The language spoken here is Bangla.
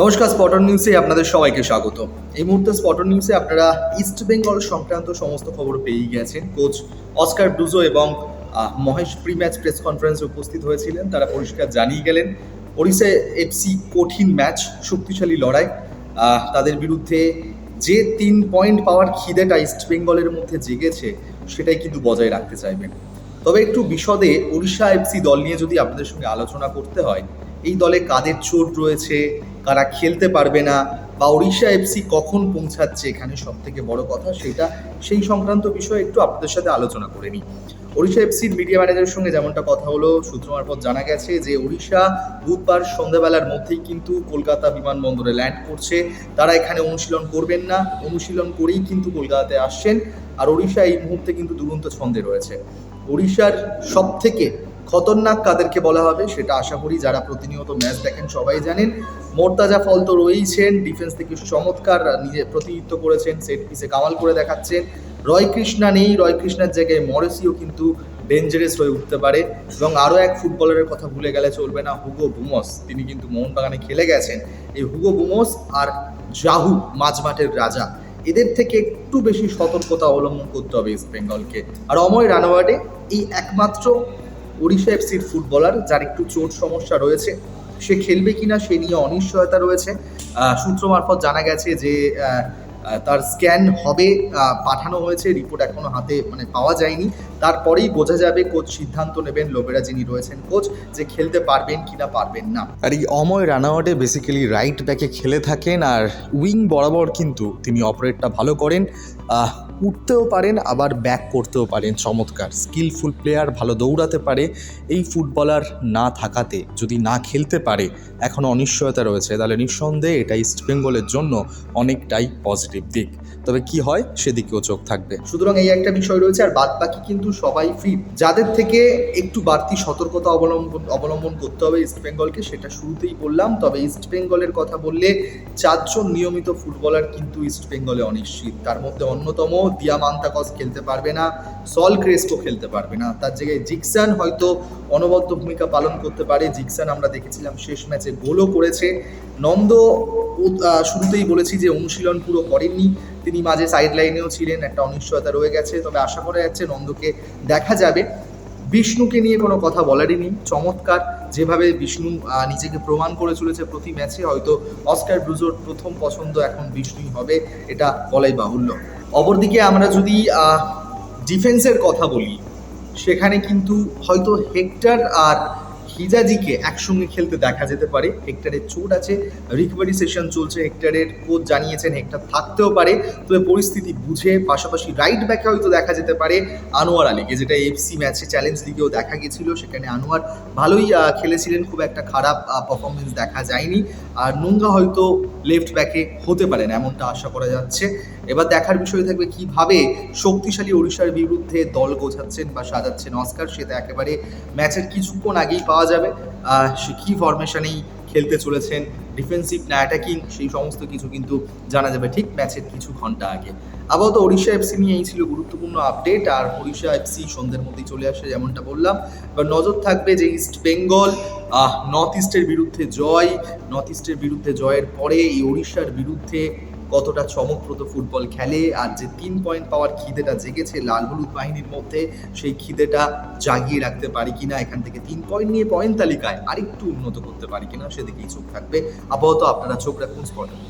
নমস্কার স্পটন নিউজে আপনাদের সবাইকে স্বাগত। এই মুহূর্তে স্পটন নিউজে আপনারা ইস্ট বেঙ্গল সংক্রান্ত সমস্ত খবর পেয়েই গেছেন। কোচ অস্কার ব্রুজো এবং মহেশ প্রি ম্যাচ প্রেস কনফারেন্সে উপস্থিত হয়েছিলেন। তারা পরিষ্কার জানিয়ে গেলেন, ওড়িশা এফসি কঠিন ম্যাচ শক্তিশালী লড়াই। তাদের বিরুদ্ধে যে তিন পয়েন্ট পাওয়ার খিদেটা ইস্ট বেঙ্গলের মধ্যে জেগেছে, সেটাই কিন্তু বজায় রাখতে চাইবেন। তবে একটু বিশদে ওড়িশা এফসি দল নিয়ে যদি আপনাদের সঙ্গে আলোচনা করতে হয়, এই দলে কাদের চোট রয়েছে কারা খেলতে পারবে না বা ওড়িশা এফসি কখন পৌঁছাচ্ছে এখানে সব থেকে বড় কথা সেটা সেই সংক্রান্ত বিষয়ে একটু আপনাদের সাথে আলোচনা করে নিই। ওড়িশা এফসির মিডিয়া ম্যানেজারের সঙ্গে যেমনটা কথা হলো, সূত্র মারফত জানা গেছে যে ওড়িশা বুধবার সন্ধ্যাবেলার মধ্যেই কিন্তু কলকাতা বিমানবন্দরে ল্যান্ড করছে। তারা এখানে অনুশীলন করবেন না, অনুশীলন করেই কিন্তু কলকাতাতে আসছেন। আর ওড়িশা এই মুহূর্তে কিন্তু দুরন্ত ছন্দে রয়েছে। ওড়িশার সব থেকে খতরনাক কাদেরকে বলা হবে, সেটা আশা করি যারা প্রতিনিয়ত ম্যাচ দেখেন সবাই জানেন। মোর্তাজা ফল তো রয়েইছেন ডিফেন্স থেকে চমৎকার নিজে প্রতিনিধিত্ব করেছেন সেট পিসে কামাল করে দেখাচ্ছেন। রয় কৃষ্ণা নেই, রয় কৃষ্ণার জায়গায় মরেসিও কিন্তু ডেঞ্জারাস হয়ে উঠতে পারে। এবং আরও এক ফুটবলারের কথা ভুলে গেলে চলবে না, হুগো বুমস। তিনি কিন্তু মোহনবাগানে খেলে গেছেন। এই হুগো বুমস আর জাহু মাঝমাঠের রাজা, এদের থেকে একটু বেশি সতর্কতা অবলম্বন করতে হবে ইস্ট বেঙ্গলকে। আর অময় রানাওয়াডে এই একমাত্র ওড়িশা এফসির ফুটবলার যার একটু চোট সমস্যা রয়েছে, সে খেলবে কিনা সে নিয়ে অনিশ্চয়তা রয়েছে। সূত্র মারফত জানা গেছে যে তার স্ক্যান হবে পাঠানো হয়েছে, রিপোর্ট এখনও হাতে মানে পাওয়া যায়নি। তারপরেই বোঝা যাবে কোচ সিদ্ধান্ত নেবেন লোবেরা যিনি রয়েছেন কোচ, যে খেলতে পারবেন কিনা পারবেন না। আর এই অময় রানাওয়াটে বেসিক্যালি রাইট ব্যাকে খেলে থাকেন, আর উইং বরাবর কিন্তু তিনি অপারেটটা ভালো করেন। উঠতেও পারেন, আবার ব্যাক করতেও পারেন, চমৎকার। স্কিলফুল প্লেয়ার ভালো দৌড়াতে পারে। এই ফুটবলার না থাকাতে, যদি না খেলতে পারে, এখন অনিশ্চয়তা রয়েছে। তাহলে নিঃসন্দেহে এটা ইস্টবেঙ্গলের জন্য অনেকটাই পজিটিভ দিক। তবে কি হয় সেদিকেও চোখ থাকবে। সুতরাং এই একটা বিষয় রয়েছে, আর বাদ বাকি কিন্তু সবাই ফিট যাদের থেকে একটু বাড়তি সতর্কতা অবলম্বন অবলম্বন করতে হবে ইস্ট বেঙ্গলকে সেটা শুরুতেই বললাম। তবে ইস্ট বেঙ্গলের কথা বললে চারজন নিয়মিত ফুটবলার কিন্তু ইস্ট বেঙ্গলে অনিশ্চিত। তার মধ্যে অন্যতম দিয়া দিয়ামান্তাকস খেলতে পারবে না সল ক্রেস্টো খেলতে পারবে না। তার জায়গায় জিকসান হয়তো অনবদ্য ভূমিকা পালন করতে পারে। জিকসান আমরা দেখেছিলাম শেষ ম্যাচে গোলও করেছে। নন্দ শুরুতেই বলেছি যে অনুশীলন পুরো করেননি। তিনি মাঝে সাইড লাইনেও ছিলেন, একটা অনিশ্চয়তা রয়ে গেছে। তবে আশা করা যাচ্ছে নন্দকে দেখা যাবে। বিষ্ণুকে নিয়ে কোনো কথা বলারই নেই। চমৎকার। যেভাবে বিষ্ণু নিজেকে প্রমাণ করে চলেছে প্রতি ম্যাচে, হয়তো অস্কার ব্রুজোর প্রথম পছন্দ এখন বিষ্ণুই হবে, এটা বলাই বাহুল্য। অপরদিকে আমরা যদি ডিফেন্সের কথা বলি, সেখানে কিন্তু হয়তো হেক্টর আর হিজাজিকে একসঙ্গে খেলতে দেখা যেতে পারে। হেক্টরের চোট আছে রিকভারি সেশন চলছে, হেক্টরের কোচ জানিয়েছেন হেক্টর থাকতেও পারে, তবে পরিস্থিতি বুঝে পাশাপাশি রাইট ব্যাকে হয়তো দেখা যেতে পারে আনোয়ার আলীকে। যেটা এফসি ম্যাচে চ্যালেঞ্জ লিগেও দেখা গেছিল, সেখানে আনোয়ার ভালোই খেলেছিলেন, খুব একটা খারাপ পারফরমেন্স দেখা যায়নি। আর নুঙ্গা হয়তো লেফট ব্যাকে হতে পারেন, এমনটা আশা করা যাচ্ছে। এবার দেখার বিষয় থাকবে কীভাবে শক্তিশালী ওড়িশার বিরুদ্ধে দল গোছাচ্ছেন বা সাজাচ্ছেন অস্কার, সেটা একেবারে ম্যাচের কিছুক্ষণ আগেই পাওয়া যাবে। আহ, সে কী ফরমেশনেই খেলতে চলেছেন ডিফেন্সিভ না অ্যাটাকিং সেই সমস্ত কিছু কিন্তু জানা যাবে ঠিক ম্যাচের কিছু ঘণ্টা আগে। আপাতত ওড়িশা এফসি নিয়ে এই ছিল গুরুত্বপূর্ণ আপডেট আর ওড়িশা এফসি সন্ধ্যের মধ্যেই চলে আসে যেমনটা বললাম। এবার নজর থাকবে যে ইস্ট বেঙ্গল নর্থ ইস্টের বিরুদ্ধে জয় নর্থ ইস্টের বিরুদ্ধে জয়ের পরে এই ওড়িশার বিরুদ্ধে কতটা চমকপ্রদ ফুটবল খেলে আর যে তিন পয়েন্ট পাওয়ার খিদেটা জেগেছে লাল হলুদ বাহিনীর মধ্যে, সেই খিদেটা জাগিয়ে রাখতে পারি কিনা, এখান থেকে তিন পয়েন্ট নিয়ে পয়েন্ট তালিকায় আরেকটু উন্নত করতে পারি কিনা, সেদিকেই চোখ থাকবে। আপাতত আপনারা চোখ রাখুন স্পটের